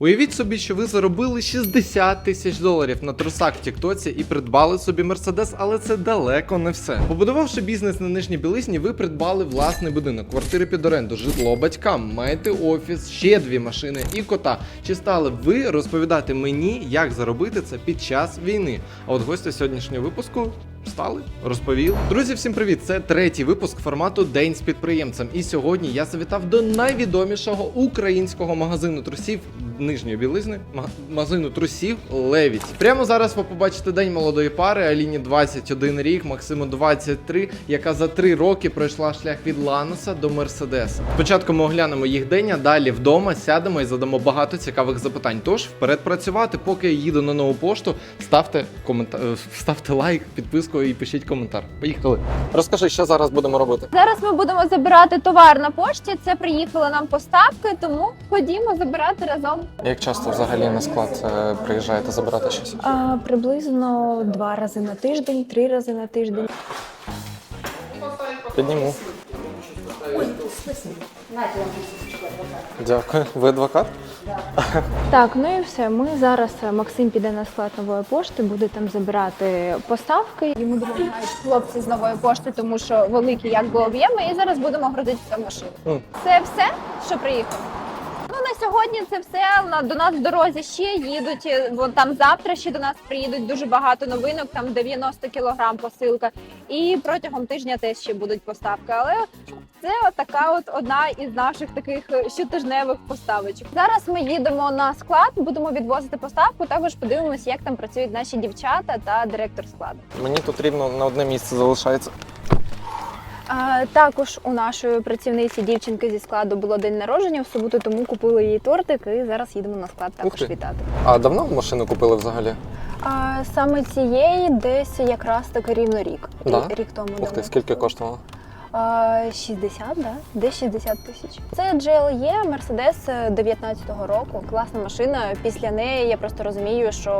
Уявіть собі, що ви заробили 60 тисяч доларів на трусах в Тіктоці і придбали собі мерседес, але це далеко не все. Побудувавши бізнес на нижній білизні, ви придбали власний будинок, квартири під оренду, житло батькам, маєте офіс, ще дві машини і кота. Чи стали ви розповідати мені, як заробити це під час війни? А от гості сьогоднішнього випуску Стали, розповіли. Друзі, всім привіт! Це третій випуск формату День з підприємцем. І сьогодні я завітав до найвідомішого українського магазину трусів нижньої білизни, магазину трусів Левіт. Прямо зараз ви побачите день молодої пари Аліні 21 рік, Максиму 23, яка за 3 роки пройшла шлях від Ланоса до Мерседеса. Спочатку ми оглянемо їх день, а далі вдома сядемо і задамо багато цікавих запитань. Тож вперед працювати, поки я їду на нову пошту. Ставте коментар, ставте лайк, підписку і пишіть коментар. Поїхали. Розкажи, що зараз будемо робити. Зараз ми будемо забирати товар на пошті. Це приїхали нам поставки, тому ходімо забирати разом. Як часто взагалі на склад е, приїжджаєте забирати щось? А, приблизно два рази на тиждень, три рази на тиждень. Підніму. Дякую. Ви адвокат? Так, ну і все. Ми зараз е, Максим піде на склад нової пошти, буде там забирати поставки. Йому допомагають хлопці з нової пошти, тому що великі якби об'єми. І зараз будемо грузити в машину. Ну. Це все, що приїхало. Ну на сьогодні це все. До нас в дорозі ще їдуть. е, Вон там завтра ще до нас приїдуть дуже багато новинок. Там 90 кілограм посилка. І протягом тижня теж ще будуть поставки. Але це така от одна із наших таких е, щотижневих поставочок. Зараз ми їдемо на склад, будемо відвозити поставку. Також подивимося, як там працюють наші дівчата та директор складу. Мені тут рівно на одне місце залишається. Також у нашої працівниці дівчинки зі складу було день народження в суботу, тому купили їй тортик і зараз їдемо на склад також вітати. А давно машину купили взагалі? А саме цієї десь якраз таки рівно рік. Да? Рік, рік тому. Ух ти, давно скільки коштувало? А, 60, да? Десь 60 тисяч. Це GLE Mercedes 19-го року. Класна машина. Після неї я просто розумію, що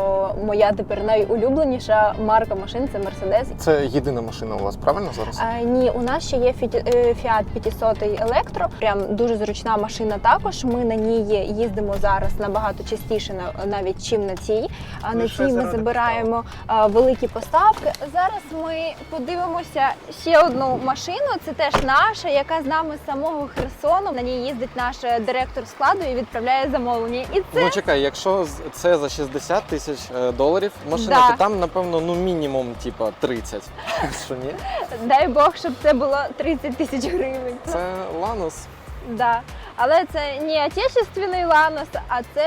моя тепер найулюбленіша марка машин це Mercedes. Це єдина машина у вас, правильно зараз? А, ні, у нас ще є е, Fiat 500 Electro. Прям дуже зручна машина. Також ми на ній їздимо зараз набагато частіше на- навіть чим на цій. А на цій ми забираємо великі поставки. Зараз ми подивимося ще одну машину. Це теж наша, яка з нами з самого Херсону. На ній їздить наш е, директор складу і відправляє замовлення. І це Ну чекай, якщо це за 60 тисяч е, доларів машина, Да. то там, напевно, ну мінімум, типа 30. Що ні? дай Бог, щоб це було 30 тисяч гривень. Це Ланос. Да. Але це не отечественний Ланос, а це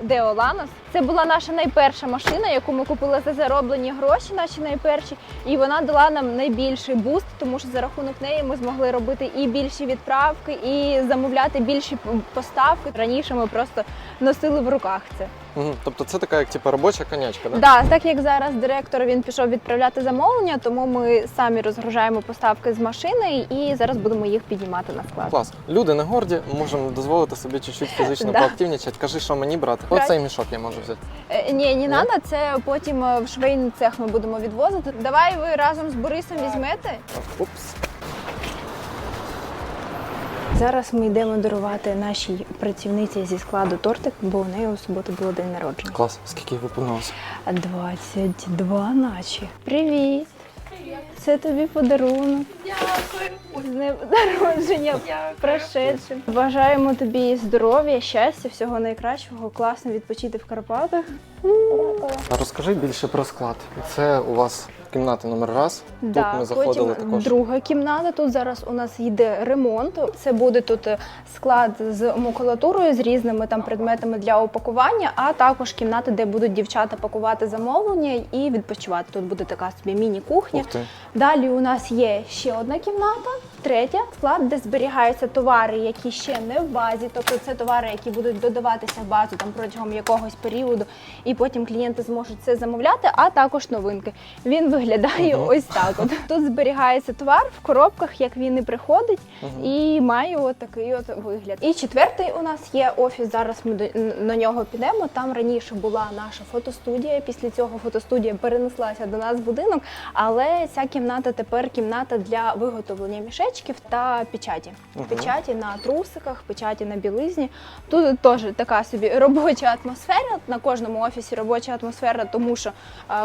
Део Ланос. Це була наша найперша машина, яку ми купили за зароблені гроші, наші найперші. І вона дала нам найбільший буст, тому що за рахунок неї ми змогли робити і більші відправки, і замовляти більші поставки. Раніше ми просто носили в руках це. Угу. Тобто це така, як типа робоча конячка, да? Да, так як зараз директор він пішов відправляти замовлення, тому ми самі розгружаємо поставки з машини і зараз будемо їх піднімати на склад. Клас. Люди не горді, можемо дозволити собі чуть-чуть фізично Да. поактивнічати. Кажи, що мені брати. Оцей мішок я можу взяти. Е, Ні, не треба, це потім е, в швейний цех ми будемо відвозити. Давай ви разом з Борисом візьмете. Упс. Зараз ми йдемо дарувати нашій працівниці зі складу тортик, бо у неї у суботу було день народження. Клас, скільки виповнилося? 22 наче. Привіт! Це тобі подарунок. Дякую. З днем народження прошедшим. Бажаємо тобі здоров'я, щастя, всього найкращого, класно відпочити в Карпатах. А розкажи більше про склад. Це у вас кімната номер раз. Да, Тут ми заходили потім також. друга кімната. Тут зараз у нас йде ремонт. Це буде тут е, склад з макулатурою, з різними там предметами для упакування, а також кімната, де будуть дівчата пакувати замовлення і відпочивати. Тут буде така собі міні-кухня. Далі у нас є ще одна кімната, третя склад, де зберігаються товари, які ще не в базі. Тобто це товари, які будуть додаватися в базу там протягом якогось періоду, і потім клієнти зможуть це замовляти, а також новинки. Він виглядає Мгм. ось так. От тут зберігається товар в коробках, як він і приходить, Мгм. і має от такий от вигляд. І четвертий у нас є офіс. Зараз ми до на нього підемо. Там раніше була наша фотостудія. Після цього фотостудія перенеслася до нас в будинок. Але ця кімната тепер кімната для виготовлення мішечків та печаті. Мгм. Печаті на трусиках, печаті на білизні. Тут теж така собі робоча атмосфера. На кожному офісі робоча атмосфера, тому що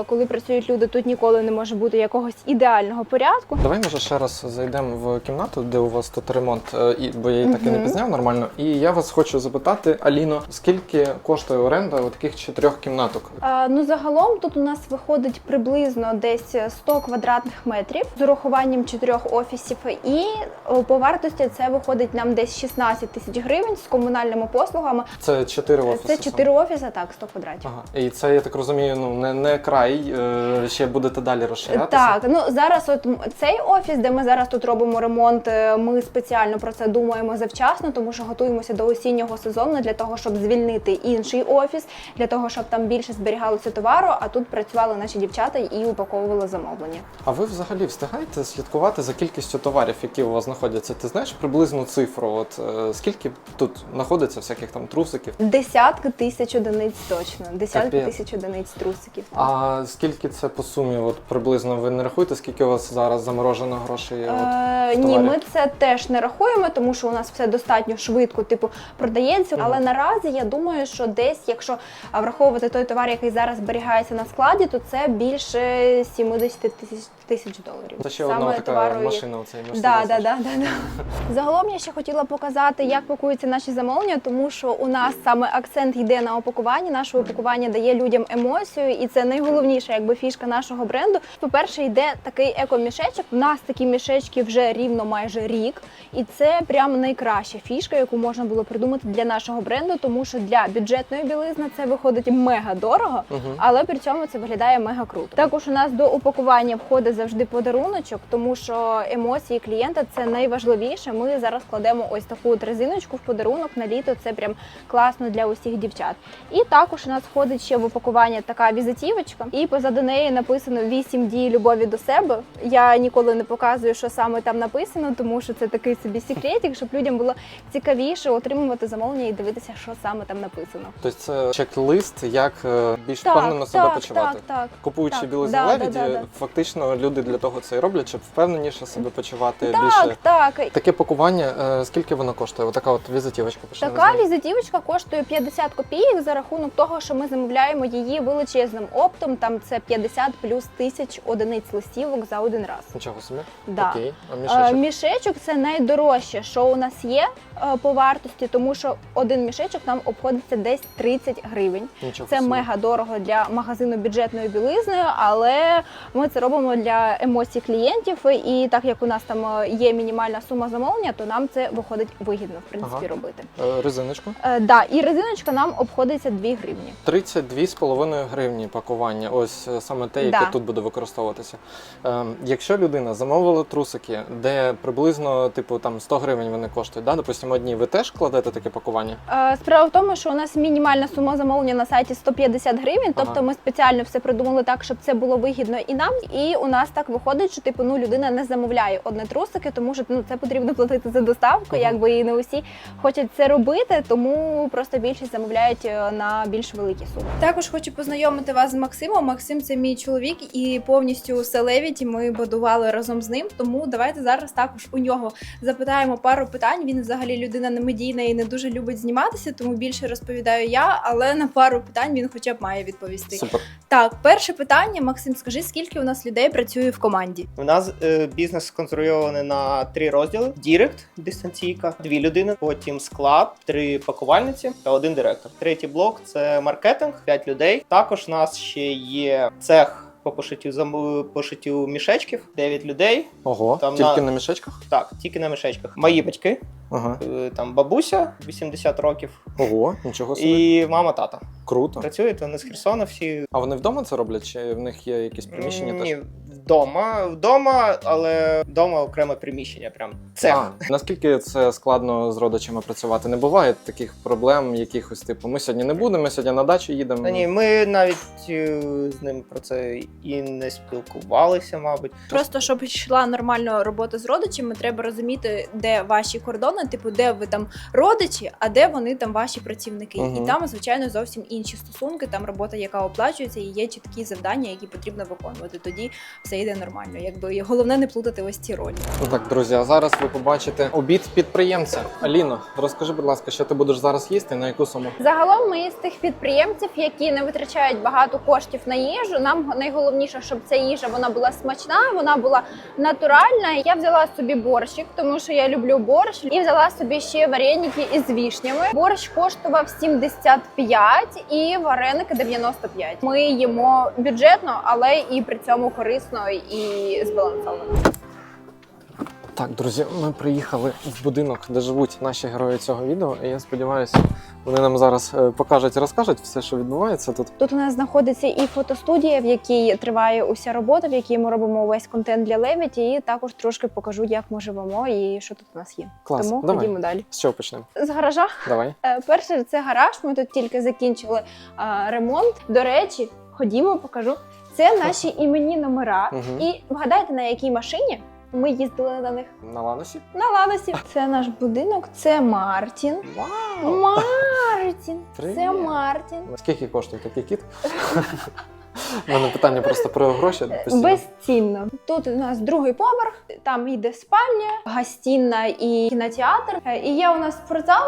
коли працюють люди, тут ніколи не може бути якогось ідеального порядку. Давай може ще раз зайдемо в кімнату, де у вас тут ремонт, е, бо я її так і не пізняв нормально. І я вас хочу запитати, Аліно, скільки коштує оренда у таких чотирьох кімнаток? А, ну загалом тут у нас виходить приблизно десь 100 квадратних метрів з урахуванням чотирьох офісів. І о, по вартості це виходить нам десь 16 тисяч гривень з комунальними послугами. Це чотири офіси. Це чотири офіси, так 100 квадратів. Ага. І це я так розумію, ну не, не край, е, ще будете далі розширятися. Так, ну зараз от цей офіс, де ми зараз тут робимо ремонт, е, ми спеціально про це думаємо завчасно, тому що готуємося до осіннього сезону для того, щоб звільнити інший офіс, для того, щоб там більше зберігалося товару, а тут працювали наші дівчата і упаковували замовлення. А ви взагалі встигаєте слідкувати за кількістю товарів, які у вас знаходяться? Ти знаєш приблизну цифру? От е, скільки тут знаходиться всяких там трусиків? Десятки тисяч одиниць точно, десятки Капець. тисяч одиниць трусиків. А скільки це по сумі? От приблизно ви не рахуєте, скільки у вас зараз заморожено грошей? От, Е, в ні, товарі? ми це теж не рахуємо, тому що у нас все достатньо швидко, типу, продається. Але наразі я думаю, що десь, якщо а, враховувати той товар, який зараз зберігається на складі, то це більше 70 тисяч тисяч доларів. Це ще одна така машина. Оцей Mercedes. Да, да, да, да, да. Загалом я ще хотіла показати, як пакуються наші замовлення, тому що у нас саме акцент йде на опакуванні. Наше опакування дає людям емоцію, і це найголовніша якби фішка нашого бренду. По-перше, йде такий еко-мішечок. У нас такі мішечки вже рівно майже рік, і це прямо найкраща фішка, яку можна було придумати для нашого бренду, тому що для бюджетної білизни це виходить мега дорого, але при цьому це виглядає мега круто. Також у нас до упакування входить завжди подаруночок, тому що емоції клієнта це найважливіше. Ми зараз кладемо ось таку от резиночку в подарунок на літо. Це прям класно для усіх дівчат. І також у нас входить ще в упакування така візитівочка, і позаду неї написано 8 дій любові до себе. Я ніколи не показую, що саме там написано, тому що це такий собі секретик, щоб людям було цікавіше отримувати замовлення і дивитися, що саме там написано. Тобто це чек-лист, як е, більш впевнено себе почувати. Так, так. Купуючи Так, білизну да, да, да, да. фактично люди для того це і роблять, щоб впевненіше себе почувати Так, більше. так. Таке пакування, е, скільки воно коштує? Отака от візитівочка почнемо Така візитівочка коштує 50 копійок за рахунок того, що ми замовляємо її величезним оптом. Там це 50 плюс тисяч одиниць листівок за один раз. Нічого собі. Да. Окей. А Е, мішечок? Мішечок це найдорожче, що у нас є е, по вартості, тому що один мішечок нам обходиться десь 30 гривень. Нічого Це собі. мега дорого для магазину бюджетної білизни, але ми це робимо для емоцій клієнтів. І так як у нас там є мінімальна сума замовлення, то нам це виходить вигідно в принципі Ага. робити. Е, Резиночку. Е, да, і резиночка нам обходиться 2 гривні. 32,5 гривні пакування. Ось е, саме те, яке Да. тут буде використовуватися. Ем, якщо людина замовила трусики, де приблизно типу там 100 гривень вони коштують, да? допустимо, одні, ви теж кладете таке пакування? Е, Справа в тому, що у нас мінімальна сума замовлення на сайті 150 гривень. Тобто Ага. ми спеціально все придумали так, щоб це було вигідно і нам. І у нас так виходить, що типу ну людина не замовляє одне трусики, тому що ну це потрібно платити за доставку. Ага. Якби і не усі хочуть це робити, тому просто більшість замовляють е, на більш великі суми. Також хочу познайомити вас з Максимом. Максим це мій чоловік, і повністю все Левіті ми будували разом з ним. Тому давайте зараз також у нього запитаємо пару питань. Він взагалі людина не медійна і не дуже любить зніматися, тому більше розповідаю я. Але на пару питань він хоча б має відповісти. Супер. Так, перше питання, Максим, скажи, скільки у нас людей працює в команді? У нас е, бізнес сконструйований на три розділи: Дірект, дистанційка, дві людини, потім склад, три пакувальниці та один директор. Третій блок це маркетинг, п'ять людей. Також у нас ще є цех. По пошиттю зам- пошиттю мішечків, 9 людей. Ого, Там тільки на- на мішечках? Так, тільки на мішечках. Мої батьки, Ага. е, там бабуся 80 років, Ого, нічого собі. і мама тата. Круто. Працюють вони з Херсона всі. А вони вдома це роблять? Чи в них є якісь приміщення Ні, теж? Вдома, вдома, але вдома окреме приміщення. Прям це. А, наскільки це складно з родичами працювати? Не буває таких проблем, якихось типу, ми сьогодні не будемо, ми сьогодні на дачу їдемо. Та ні, ми навіть е, з ним про це і не спілкувалися, мабуть. Просто щоб йшла нормально робота з родичами, треба розуміти, де ваші кордони, типу, де ви там родичі, а де вони там ваші працівники. Мгм. І там, звичайно, зовсім інші стосунки. Там робота, яка оплачується, і є чіткі завдання, які потрібно виконувати. Тоді все йде нормально. Якби головне не плутати ось ці ролі. Ну так, друзі, а зараз ви побачите обід підприємця. Аліно, розкажи, будь ласка, що ти будеш зараз їсти, на яку суму? Загалом ми з тих підприємців, які не витрачають багато коштів на їжу. Нам найголовніше, щоб ця їжа вона була смачна, вона була натуральна. Я взяла собі борщик, тому що я люблю борщ, і взяла собі ще вареники із вішнями. Борщ коштував 75 і вареники 95. Ми їмо бюджетно, але і при цьому корисно і збалансовано. Так, друзі, ми приїхали в будинок, де живуть наші герої цього відео. І я сподіваюся, вони нам зараз е, покажуть і розкажуть все, що відбувається тут. Тут у нас знаходиться і фотостудія, в якій триває уся робота, в якій ми робимо весь контент для Левіті, і також трошки покажу, як ми живемо і що тут у нас є. Клас, Тому давай. ходімо далі. З чого почнемо? З гаража. Давай. Е, Перше, це гараж. Ми тут тільки закінчили ремонт. До речі, ходімо, покажу. Це наші іменні номера. Мгм. І вгадайте, на якій машині ми їздили на них На ланосі? на Ланосі. Це наш будинок, це Мартін. Вау! Мартін. Привіт. Це Мартін. Скільки коштує такий кіт? У мене питання просто про гроші. постійно. Безцінно. Тут у нас другий поверх, там йде спальня, гостінна і кінотеатр. Е, І є у нас спортзал.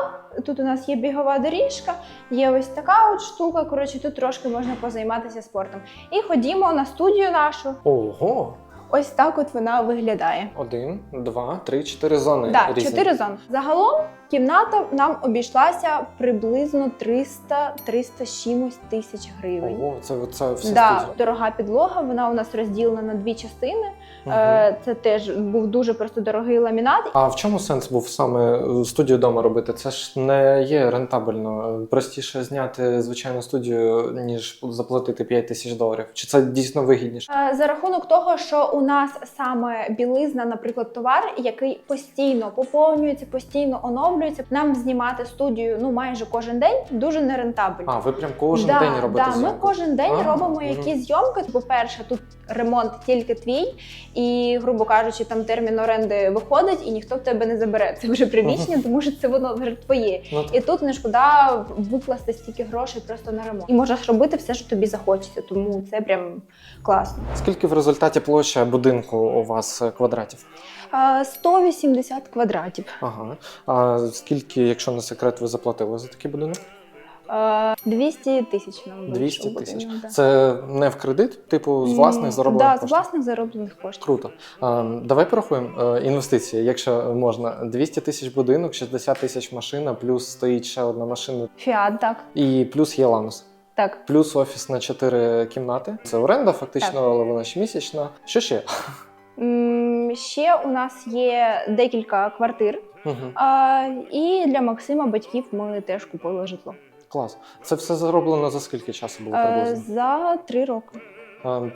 Тут у нас є бігова доріжка, є ось така от штука. Коротше, тут трошки можна позайматися спортом. І ходімо на студію нашу. Ого! Ось так от вона виглядає. Один, два, три, чотири зони. Так, різні. чотири зони. Загалом кімната нам обійшлася приблизно 300-300 з чимось тисяч гривень. Ого, це, це все. Да, дорога підлога. Вона у нас розділена на дві частини. Е, Це теж був дуже просто дорогий ламінат. А в чому сенс був саме е, студію вдома робити? Це ж не є рентабельно. Простіше зняти звичайну студію, ніж заплатити 5 тисяч доларів. Чи це дійсно вигідніше? Е, За рахунок того, що у нас саме білизна, наприклад, товар, який постійно поповнюється, постійно оновлюється. Нам знімати студію ну майже кожен день дуже нерентабельно. А, ви прям кожен да, день робите да, ми кожен день А, робимо мгм. якісь зйомки. По-перше, тут ремонт тільки твій, і, грубо кажучи, там термін оренди виходить, і ніхто в тебе не забере. Це вже приміщення, тому що це воно вже твоє. Ну, І тут не шкода викласти стільки грошей просто на ремонт. І можеш робити все, що тобі захочеться, тому це прям класно. Скільки в результаті площа будинку у вас е, квадратів? А, 180 квадратів. Ага. А скільки, якщо не секрет, ви заплатили за такий будинок? А, 200 тисяч нам 200 тисяч. будинок, да. Це не в кредит, типу з власних зароблених да, коштів? з власних зароблених коштів. Круто. А, давай порахуємо е, інвестиції, якщо можна. 200 тисяч будинок, 60 тисяч машина, плюс стоїть ще одна машина, Фіат, так. і плюс є ланус. Так. Плюс офіс на 4 кімнати. Це оренда, фактично, Так. але вона щомісячна. Що ще? М, Ще у нас є декілька квартир. Угу. А, і для Максима батьків ми теж купили житло. Клас. Це все зроблено за скільки часу було Е, приблизно? за три роки.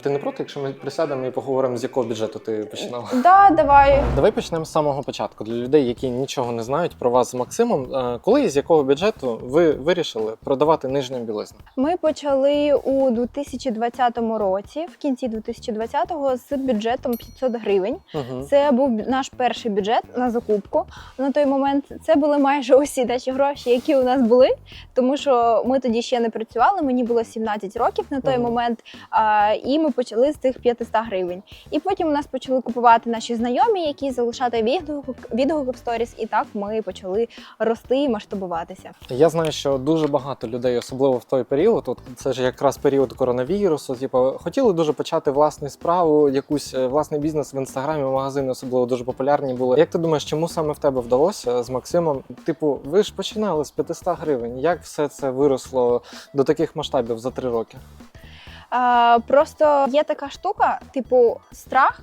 Ти не проти, якщо ми присядемо і поговоримо, з якого бюджету ти починала? Да, давай. Давай почнемо з самого початку. Для людей, які нічого не знають про вас з Максимом. Коли і з якого бюджету ви вирішили продавати нижню білизну? Ми почали у 2020 році, в кінці 2020-го, з бюджетом 500 гривень. Угу. Це був наш перший бюджет на закупку. На той момент це були майже усі наші гроші, які у нас були, тому що ми тоді ще не працювали. Мені було 17 років на той Мгм. момент. І ми почали з тих 500 гривень. І потім у нас почали купувати наші знайомі, які залишати відгук, відгуки в сторіс. І так ми почали рости і масштабуватися. Я знаю, що дуже багато людей, особливо в той період, от це ж якраз період коронавірусу. Типу, хотіли дуже почати власну справу, якусь е, власний бізнес в інстаграмі, магазини особливо дуже популярні були. Як ти думаєш, чому саме в тебе вдалося з Максимом? Типу, ви ж починали з 500 гривень. Як все це виросло до таких масштабів за три роки? А, просто є така штука, типу страх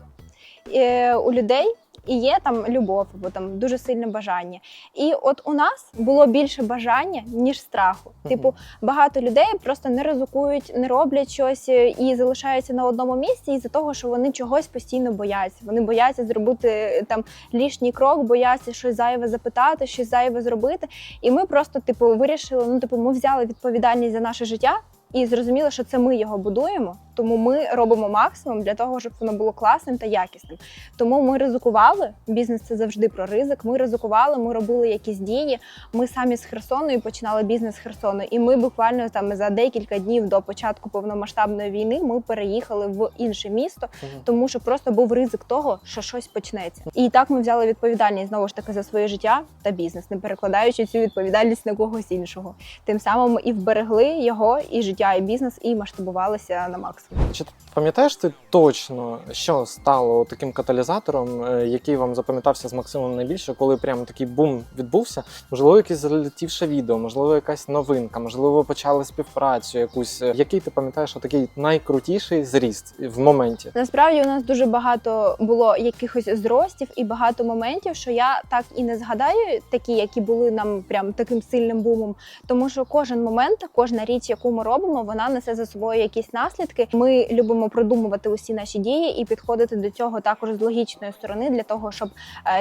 е, у людей. і є там любов, або там дуже сильне бажання. І от у нас було більше бажання ніж страху. Типу, багато людей просто не ризикують, не роблять щось е, і залишаються на одному місці із-за того, що вони чогось постійно бояться. Вони бояться зробити е, там лішній крок, бояться щось зайве запитати, щось зайве зробити. І ми просто, типу, вирішили. Ну, типу, ми взяли відповідальність за наше життя. І зрозуміли, що це ми його будуємо, тому ми робимо максимум для того, щоб воно було класним та якісним. Тому ми ризикували. Бізнес це завжди про ризик. Ми ризикували, ми робили якісь дії. Ми самі з Херсону починали бізнес з Херсону. І ми буквально там за декілька днів до початку повномасштабної війни ми переїхали в інше місто, тому що просто був ризик того, що щось почнеться. І так ми взяли відповідальність знову ж таки за своє життя та бізнес, не перекладаючи цю відповідальність на когось іншого. Тим самим і вберегли його, і життя, і бізнес, і масштабувалися на максимум. Чи пам'ятаєш ти точно, що стало таким каталізатором, е, який вам запам'ятався з Максимом найбільше, коли прямо такий бум відбувся? Можливо, якесь залетівше відео, можливо, якась новинка, можливо, почали співпрацю якусь. Е, Який ти пам'ятаєш такий найкрутіший зріст в моменті? Насправді у нас дуже багато було якихось зростів і багато моментів, що я так і не згадаю, такі, які були нам прям таким сильним бумом. Тому що кожен момент, кожна річ, яку ми робимо, вона несе за собою якісь наслідки. Ми любимо продумувати усі наші дії і підходити до цього також з логічної сторони для того, щоб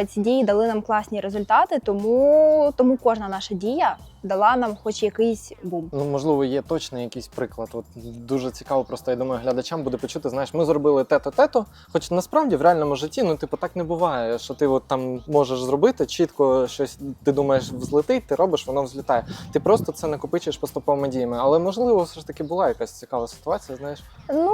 е, ці дії дали нам класні результати. Тому, тому кожна наша дія дала нам хоч якийсь бум. Ну, можливо, є точний якийсь приклад. От дуже цікаво, просто я думаю, глядачам буде почути. Знаєш, ми зробили те-то, те-то. Хоч насправді в реальному житті, ну типу, так не буває, що ти от там можеш зробити чітко щось, ти думаєш, взлетить, ти робиш, воно взлітає. Ти просто це накопичуєш поступовими діями. Але можливо, все ж таки була якась цікава ситуація. Знаєш, Ну,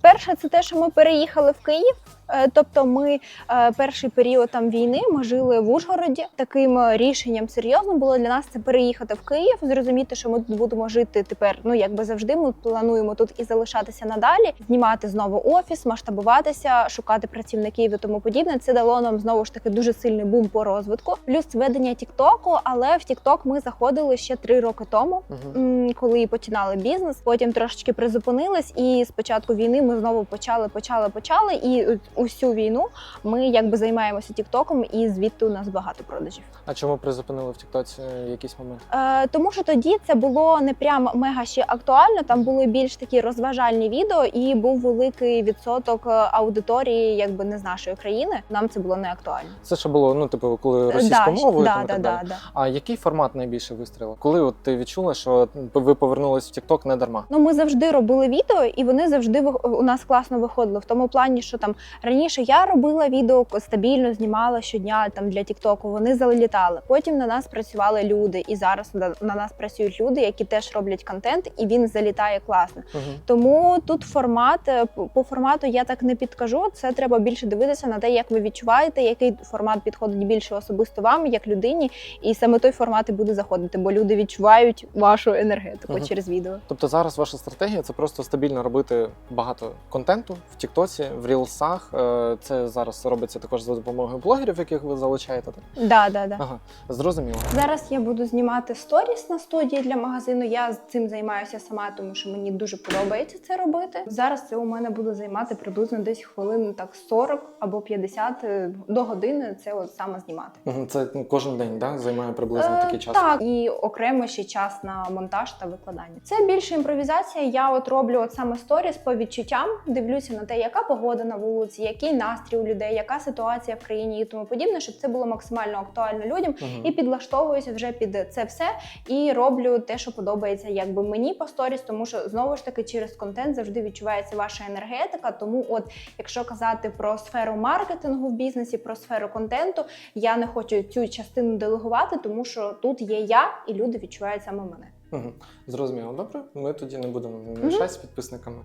перше, це те, що ми переїхали в Київ. Е, Тобто, ми е, перший період там війни ми жили в Ужгороді. Таким е, рішенням серйозним було для нас це переїхати в Київ, зрозуміти, що ми тут будемо жити тепер. Ну якби завжди. Ми плануємо тут і залишатися надалі, знімати знову офіс, масштабуватися, шукати працівників і тому подібне. Це дало нам знову ж таки дуже сильний бум по розвитку. Плюс ведення Тіктоку, але в Тікток ми заходили ще три роки тому угу. коли починали бізнес, потім трошечки призупинились, і з початку війни ми знову почали, почали, почали. І усю війну ми якби займаємося Тіктоком, і звідти у нас багато продажів. а чому призупинили в Тіктоці в якийсь момент? Е, тому що тоді це було не прям мега ще актуально. Там були більш такі розважальні відео, і був великий відсоток е, аудиторії, якби не з нашої країни. Нам це було не актуально. Це ще було, ну типу, коли Е, російською да, мовою да, там, да, так да, далі. да. А який формат найбільше вистрілив? Коли от ти відчула, що ви повернулись в Тікток не дарма? Ну, ми завжди робили відео, і вони завжди у нас класно виходили. В тому плані, що там раніше я робила відео стабільно, знімала щодня там для Тіктоку. Вони залітали. Потім на нас працювали люди, і зараз на на нас працюють люди, які теж роблять контент, і він залітає класно. Угу. Тому тут формат е, по формату я так не підкажу. Це треба більше дивитися на те, як ви відчуваєте, який формат підходить більше особисто вам, як людині, і саме той формат і буде заходити, бо люди відчувають вашу енергетику Мгм. через відео. Тобто зараз ваша стратегія це просто стабільно робити багато контенту в Тіктоці, в рілсах. Е, Це зараз робиться також за допомогою блогерів, яких ви залучаєте. Так? Да, да, да. Ага, зрозуміло. Зараз я буду знімати сторіс на студії для магазину. Я цим займаюся сама, тому що мені дуже подобається це робити. Зараз це у мене буде займати приблизно десь хвилин так 40 або 50 е, до години. Це от саме знімати. Це ну, кожен день да? займає приблизно Е, такий час. Так, і окремо ще час на монтаж та викладання. Це більше імпровізація. Я от роблю от саме сторіс по відчуттям, дивлюся на те, яка погода на вулиці, який настрій у людей, яка ситуація в країні і тому подібне, щоб це було максимально актуально людям. Мгм. І підлаштовуюся вже під це все і роблю те, що подобається, якби мені по сторіс, тому що знову ж таки через контент завжди відчувається ваша енергетика. Тому, от якщо казати про сферу маркетингу в бізнесі, про сферу контенту, я не хочу цю частину делегувати, тому що тут є я, і люди відчувають саме мене. Мгм. Зрозуміло. Добре, ми тоді не будемо мішати з підписниками.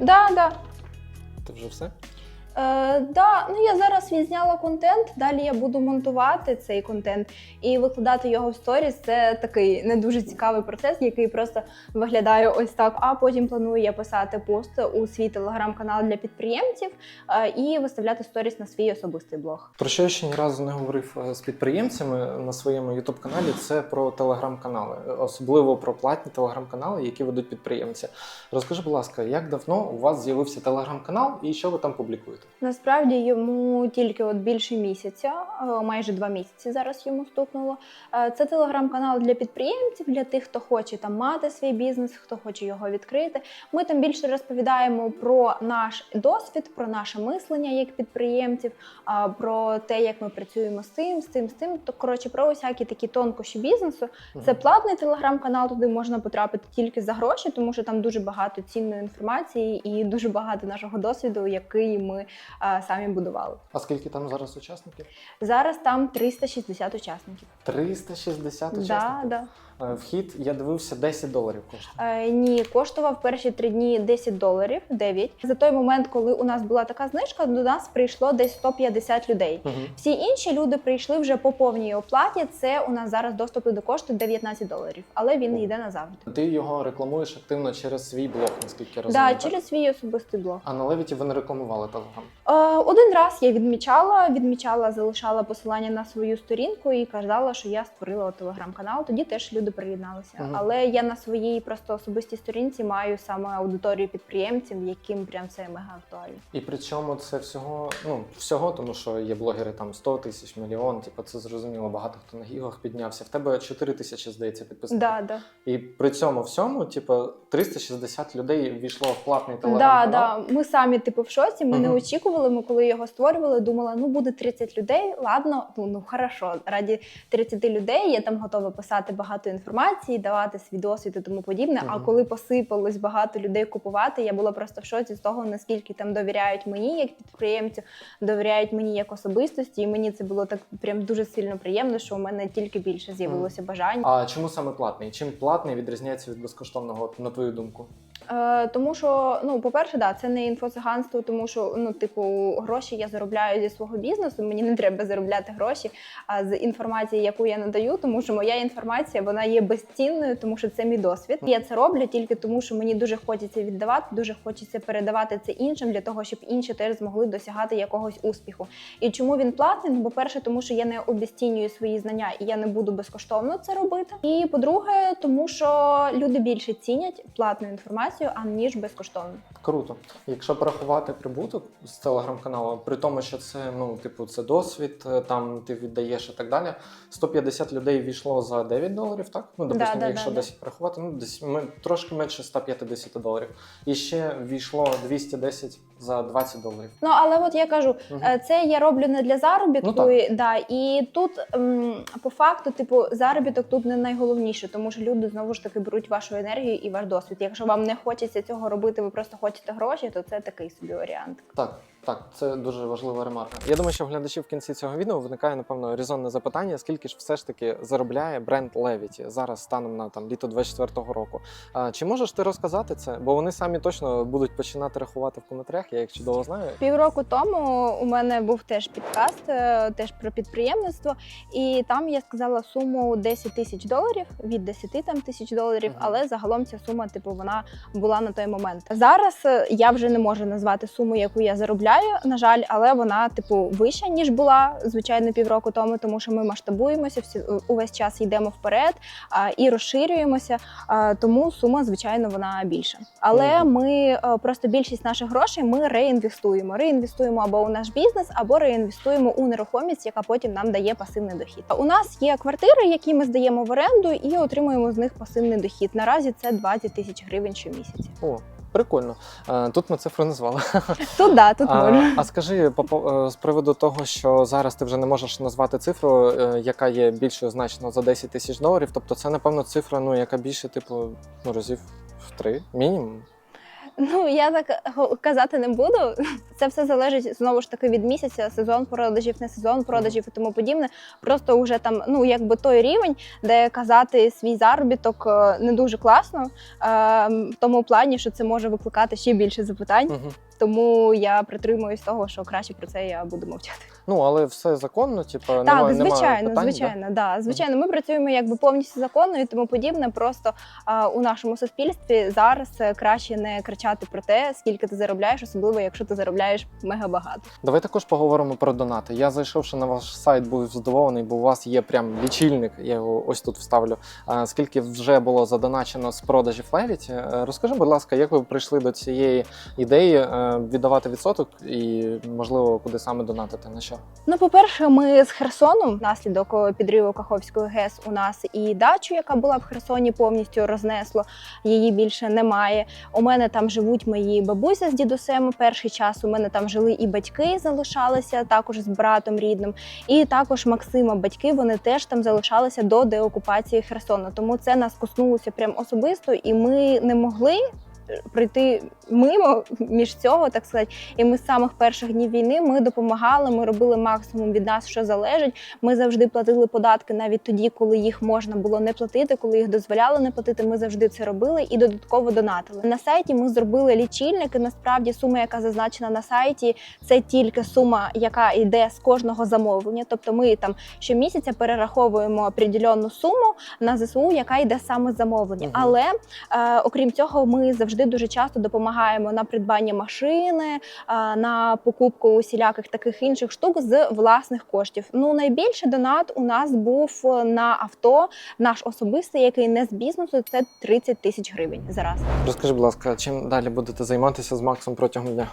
Да, да. Це вже все? Е, да, ну я зараз відзняла контент. Далі я буду монтувати цей контент і викладати його в сторіс. Це такий не дуже цікавий процес, який просто виглядає ось так. А потім планую я писати пост у свій телеграм-канал для підприємців е, і виставляти сторіс на свій особистий блог. Про що я ще ні разу не говорив е, з підприємцями на своєму youtube каналі це про телеграм-канали, особливо про платні телеграм-канали, які ведуть підприємці. Розкажи, будь ласка, як давно у вас з'явився телеграм-канал і що ви там публікуєте? Насправді йому тільки от більше місяця, е, майже два місяці зараз йому стукнуло. Е, Це телеграм-канал для підприємців, для тих, хто хоче там мати свій бізнес, хто хоче його відкрити. Ми там більше розповідаємо про наш досвід, про наше мислення як підприємців, про те, як ми працюємо з цим, з цим, з цим. То коротше про усякі такі тонкощі бізнесу. Це платний телеграм-канал, туди можна потрапити тільки за гроші, тому що там дуже багато цінної інформації і дуже багато нашого досвіду, який ми самі будували. А скільки там зараз учасників? Зараз там 360 учасників. 360 Да, учасників. да. Е, Вхід я дивився 10 доларів коштує. Е, ні, коштував перші три дні 10 доларів, 9. За той момент, коли у нас була така знижка, до нас прийшло десь 150 людей. Угу. Всі інші люди прийшли вже по повній оплаті. Це у нас зараз доступ до коштує 19 доларів, але він йде назавжди. Ти його рекламуєш активно через свій блог, наскільки я розумію. Да, так? через свій особистий блог. А на Левіті ви не рекламували телеграм. Е, один раз я відмічала, відмічала, залишала посилання на свою сторінку і казала, що я створила телеграм-канал. Тоді теж люди приєдналися. Мгм. Але я на своїй просто особистій сторінці маю саме аудиторію підприємців, яким прям це мега актуально. І при цьому це всього, ну всього, тому що є блогери там 100 тисяч, мільйон. Типу, це зрозуміло. Багато хто на гігах піднявся. В тебе 4 тисячі, здається, підписників. Да, да. І при цьому всьому, типу, 360 людей ввійшло в платний Да, телеграм-канал. да. Ми самі типу в шоці. Ми не очікували. Ми коли його створювали, думали, ну буде 30 людей. Ладно, ну ну хорошо. Раді 30 людей я там готова писати багато інформації, давати свій досвід і тому подібне. А коли посипалось багато людей купувати, я була просто в шоці з того, наскільки там довіряють мені як підприємцю, довіряють мені як особистості. І мені це було так прям дуже сильно приємно, що у мене тільки більше з'явилося бажання. А чому саме платний? Чим платний відрізняється від безкоштовного, на твою думку? Е, тому що, ну, по-перше, да, це не інфоциганство, тому що ну, типу, гроші я заробляю зі свого бізнесу. Мені не треба заробляти гроші а з інформації, яку я надаю, тому що моя інформація вона є безцінною, тому що це мій досвід. Я це роблю тільки тому, що мені дуже хочеться віддавати, дуже хочеться передавати це іншим для того, щоб інші теж змогли досягати якогось успіху. І чому він платний? Ну, по-перше, тому що я не обіцінюю свої знання і я не буду безкоштовно це робити. І по-друге, тому що люди більше цінять платну інформацію, аніж безкоштовну. Круто. Якщо порахувати прибуток з телеграм-каналу, при тому, що це ну, типу, це досвід, е, там ти віддаєш і так далі. 150 людей війшло за 9 доларів, так? Ну, допустимо, Да, да, якщо да, 10 порахувати, ну десь ми трошки менше 150 доларів. І ще війшло 210 за 20 доларів. Ну але от я кажу, е, це я роблю не для заробітку. Ну, і- да, і тут ем, по факту, типу, заробіток тут не найголовніше, тому що люди знову ж таки беруть вашу енергію і ваш досвід. Якщо вам не хочеться цього робити, ви просто хочете гроші, то це такий собі варіант. Так, так, це дуже важлива ремарка. Я думаю, що в глядачів в кінці цього відео виникає напевно резонне запитання: скільки ж все ж таки заробляє бренд Levity зараз станом на там літо 24-го року. А, чи можеш ти розказати це? Бо вони самі точно будуть починати рахувати в коментарях. Я їх чудово знаю. Півроку тому у мене був теж підкаст, е, теж про підприємництво, і там я сказала суму 10 тисяч доларів від 10 там тисяч доларів, Мгм. але загалом ця сума, типу, вона була на той момент. Зараз е, я вже не можу назвати суму, яку я заробляю, на жаль, але вона, типу, вища ніж була звичайно півроку тому, тому що ми масштабуємося, всі увесь час йдемо вперед а, і розширюємося. А, тому сума, звичайно, вона більша. Але Мгм. ми е, просто більшість наших грошей ми реінвестуємо. Реінвестуємо або у наш бізнес, або реінвестуємо у нерухомість, яка потім нам дає пасивний дохід. У нас є квартири, які ми здаємо в оренду, і отримуємо з них пасивний дохід. Наразі це 20 тисяч гривень щомісяця. О, прикольно. Е, Тут ми цифру назвали. Тут да, тут А, можна. а скажи е, з приводу того, що зараз ти вже не можеш назвати цифру, е, яка є більшою значно за 10 тисяч доларів. Тобто, це напевно цифра, ну яка більше, типу, ну разів в три мінімум. Ну я так казати не буду. Це все залежить знову ж таки від місяця, сезон продажів, не сезон продажів і тому подібне. Просто вже там, ну якби той рівень, де казати свій заробіток е, не дуже класно, е, в тому плані, що це може викликати ще більше запитань. Мгм. Тому я притримуюсь того, що краще про це я буду мовчати. Ну, але все законно, типу, Так, немає, звичайно, немає питань, звичайно, да? звичайно. Ми працюємо якби повністю законно і тому подібне. Просто а, у нашому суспільстві зараз е, краще не кричати про те, скільки ти заробляєш, особливо якщо ти заробляєш мега багато. Давай також поговоримо про донати. Я зайшовши на ваш сайт, був здивований, бо у вас є прям лічильник. Я його ось тут вставлю. А, скільки вже було задоначено з продажів. Е, Розкажи, будь ласка, як ви прийшли до цієї ідеї е, віддавати відсоток і можливо куди саме донатити на що? Ну, по-перше, ми з Херсону, внаслідок е, підриву Каховської ГЕС, у нас і дачу, яка була в Херсоні, повністю рознесло. Її більше немає. У мене там живуть мої бабуся з дідусем. Перший час у мене там жили і батьки залишалися також з братом рідним. І також Максима батьки вони теж там залишалися до деокупації Херсона. Тому це нас коснулося прям особисто, і ми не могли. Прийти мимо між цього, так сказати, і ми з самих перших днів війни ми допомагали. Ми робили максимум від нас, що залежить. Ми завжди платили податки навіть тоді, коли їх можна було не платити, коли їх дозволяли не платити. Ми завжди це робили і додатково донатили. На сайті ми зробили лічильники. Насправді сума, яка зазначена на сайті, це тільки сума, яка йде з кожного замовлення. Тобто, ми там щомісяця перераховуємо определенну суму на ЗСУ, яка йде саме з замовлення. Мгм. Але е, окрім цього, ми завжди дуже часто допомагаємо на придбання машини, на покупку усіляких таких інших штук з власних коштів. Ну найбільший донат у нас був е, на авто, наш особистий, який не з бізнесу. Це 30 тисяч гривень зараз. Розкажи, будь ласка, чим далі будете займатися з Максом протягом дня?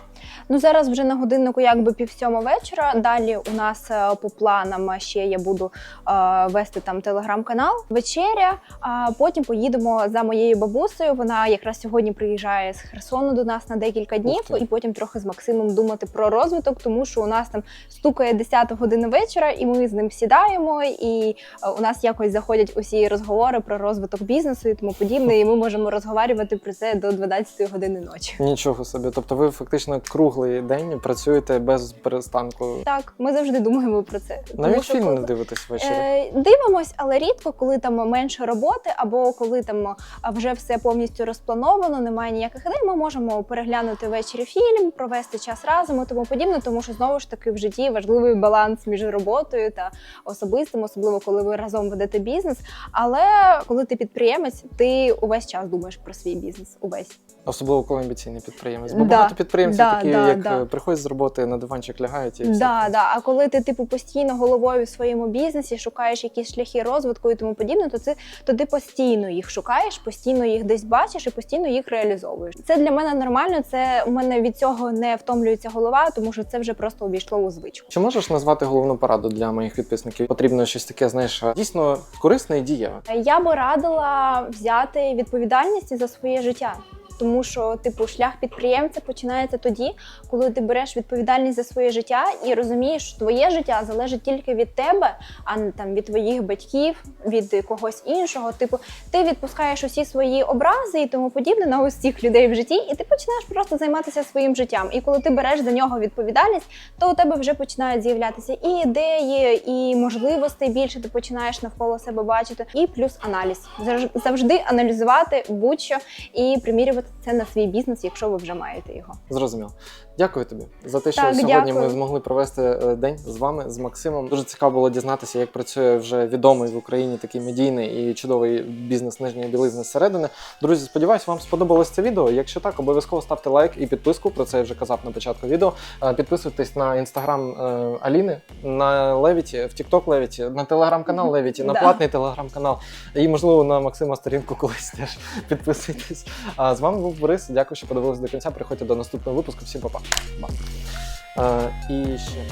Ну зараз вже на годиннику якби пів сьома вечора. Далі у нас е, по планам ще я буду е, вести там телеграм-канал. Вечеря. А потім поїдемо за моєю бабусею. Вона якраз сьогодні приїжджає з Херсону до нас на декілька днів, і потім трохи з Максимом думати про розвиток, тому що у нас там стукає 10 година вечора, і ми з ним сідаємо. І е, у нас якось заходять усі розговори про розвиток бізнесу і тому подібне. І ми можемо розговорювати про це до 12 години ночі. Нічого собі. Тобто ви фактично круглий день працюєте без перестанку. Так, ми завжди думаємо про це. Навіть фільм коли- не дивитесь ввечері. Е, дивимось, але рідко, коли там менше роботи, або коли там вже все повністю розплановано, немає ніяких ідей. Ми можемо переглянути ввечері фільм, провести час разом і тому подібне, тому що знову ж таки в житті важливий баланс між роботою та особистим, особливо коли ви разом ведете бізнес. Але коли ти підприємець, ти увесь час думаєш про свій бізнес. Увесь Особливо коли амбіційний підприємець. Бо Да, багато підприємців да, такі, да, як да. е, приходять з роботи на диванчик лягають і все. Да, да. А коли ти типу постійно головою в своєму бізнесі шукаєш якісь шляхи розвитку і тому подібне, то це то ти постійно їх шукаєш, постійно їх десь бачиш і постійно їх реалізовуєш. Це для мене нормально. Це у мене від цього не втомлюється голова, тому що це вже просто увійшло у звичку. Чи можеш назвати головну пораду для моїх підписників? Потрібно щось таке, знаєш, дійсно корисне і дієве. Я би радила взяти відповідальність за своє життя. Тому що, типу, шлях підприємця починається тоді, коли ти береш відповідальність за своє життя і розумієш, що твоє життя залежить тільки від тебе, а не там від твоїх батьків, від когось іншого. Типу, ти відпускаєш усі свої образи і тому подібне на усіх людей в житті, і ти починаєш просто займатися своїм життям. І коли ти береш за нього відповідальність, то у тебе вже починають з'являтися і ідеї, і можливостей більше ти починаєш навколо себе бачити. І плюс аналіз Завж- завжди аналізувати будь-що і примірювати це на свій бізнес, якщо ви вже маєте його. Зрозуміло. Дякую тобі за те, що Так, сьогодні дякую. ми змогли провести е, день з вами, з Максимом. Дуже цікаво було дізнатися, як працює вже відомий в Україні такий медійний і чудовий бізнес нижньої білизни зсередини. Друзі, сподіваюсь, вам сподобалось це відео. Якщо так, обов'язково ставте лайк і підписку. Про це я вже казав на початку відео. Е, Підписуйтесь на інстаграм е, Аліни, на Левіті, в Тікток Левіті, на телеграм-канал Левіті, на платний телеграм-канал і, можливо, на Максима сторінку колись теж підписуйтесь. А з вами був Борис. Дякую, що подивились до кінця. Приходьте до наступного випуску. Всім па-па. Ба. Е, І ще.